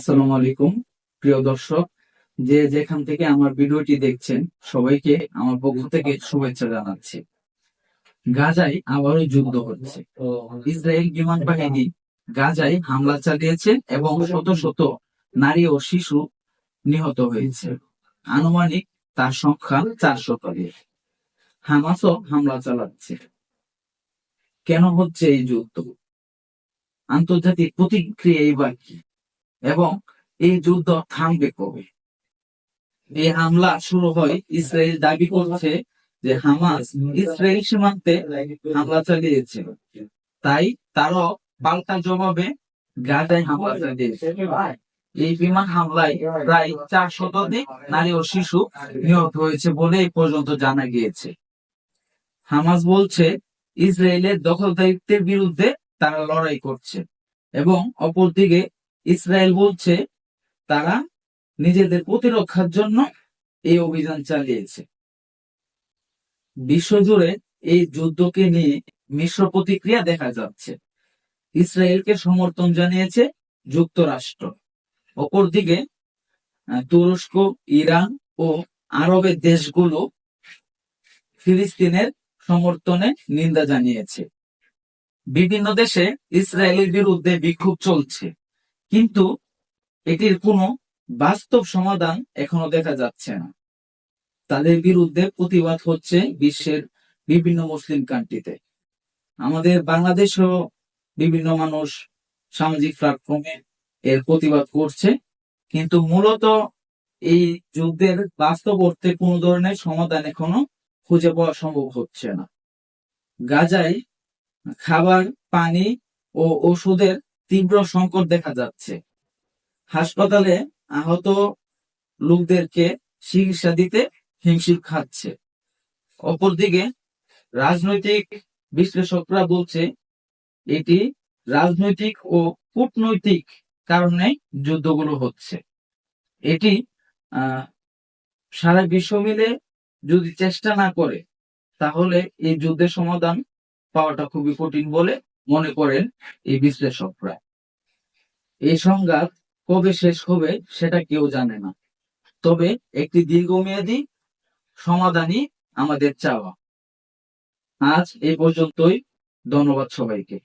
আসসালামু আলাইকুম, প্রিয় দর্শক। যে যেখান থেকে আমার ভিডিওটি দেখছেন, সবাইকে আমার পক্ষ থেকে শুভেচ্ছা জানাচ্ছি। গাজায় আবারও যুদ্ধ হচ্ছে। ইসরায়েল বিমান বাহিনী গাজায় হামলা চালিয়েছে এবং শত শত নারী ও শিশু নিহত হয়েছে। আনুমানিক তার সংখ্যা চারশো তলিয়ে হামাসও হামলা চালাচ্ছে। কেন হচ্ছে এই যুদ্ধ? আন্তর্জাতিক প্রতিক্রিয়া বা কি? এবং এই যুদ্ধ থামবে কবে? এই হামলা শুরু হয় ইসরায়েল দাবি করছে যে হামাস ইসরায়েল সীমান্তে হামলা চালিয়েছিল। তাই তারও পাল্টা জবাবে গাজায় হামলা চালিয়েছে। এই বিমান হামলায় প্রায় চার শতাধিক নারী ও শিশু নিহত হয়েছে বলে এই পর্যন্ত জানা গিয়েছে। হামাস বলছে, ইসরায়েলের দখলদারিত্বের বিরুদ্ধে তারা লড়াই করছে এবং অপরদিকে ইসরায়েল বলছে, তারা নিজেদের প্রতিরক্ষার জন্য এই অভিযান চালিয়েছে। বিশ্বজুড়ে এই যুদ্ধকে নিয়ে মিশ্র প্রতিক্রিয়া দেখা যাচ্ছে। ইসরায়েলকে সমর্থন জানিয়েছে যুক্তরাষ্ট্র। অপরদিকে তুরস্ক, ইরান ও আরবের দেশগুলো ফিলিস্তিনের সমর্থনে নিন্দা জানিয়েছে। বিভিন্ন দেশে ইসরায়েলের বিরুদ্ধে বিক্ষোভ চলছে। কিন্তু এটির কোনো বাস্তব সমাধান এখনও দেখা যাচ্ছে না। তাদের বিরুদ্ধে প্রতিবাদ হচ্ছে বিশ্বের বিভিন্ন মুসলিম কান্ট্রিতে। আমাদের বাংলাদেশেও বিভিন্ন মানুষ সামাজিক প্ল্যাটফর্মে এর প্রতিবাদ করছে, কিন্তু মূলত এই যুদ্ধের বাস্তব অর্থে কোনো ধরনের সমাধান এখনও খুঁজে পাওয়া সম্ভব হচ্ছে না। গাজায় খাবার, পানি ও ওষুধের তীব্র সংকট দেখা যাচ্ছে। হাসপাতালে আহত লোকদেরকে চিকিৎসা দিতে হিমশিম খাচ্ছে। অপরদিকে রাজনৈতিক বিশ্লেষকরা বলছে, এটি রাজনৈতিক ও কূটনৈতিক কারণে যুদ্ধগুলো হচ্ছে। এটি সারা বিশ্ব মিলে যদি চেষ্টা না করে, তাহলে এই যুদ্ধের সমাধান পাওয়াটা খুবই কঠিন বলে মনে করেন এই বিশ্লেষকরা। এই সংঘাত কবে শেষ হবে সেটা কেউ জানে না। তবে একটি দীর্ঘমেয়াদী সমাধানই আমাদের চাওয়া। আজ এই পর্যন্তই। ধন্যবাদ সবাইকে।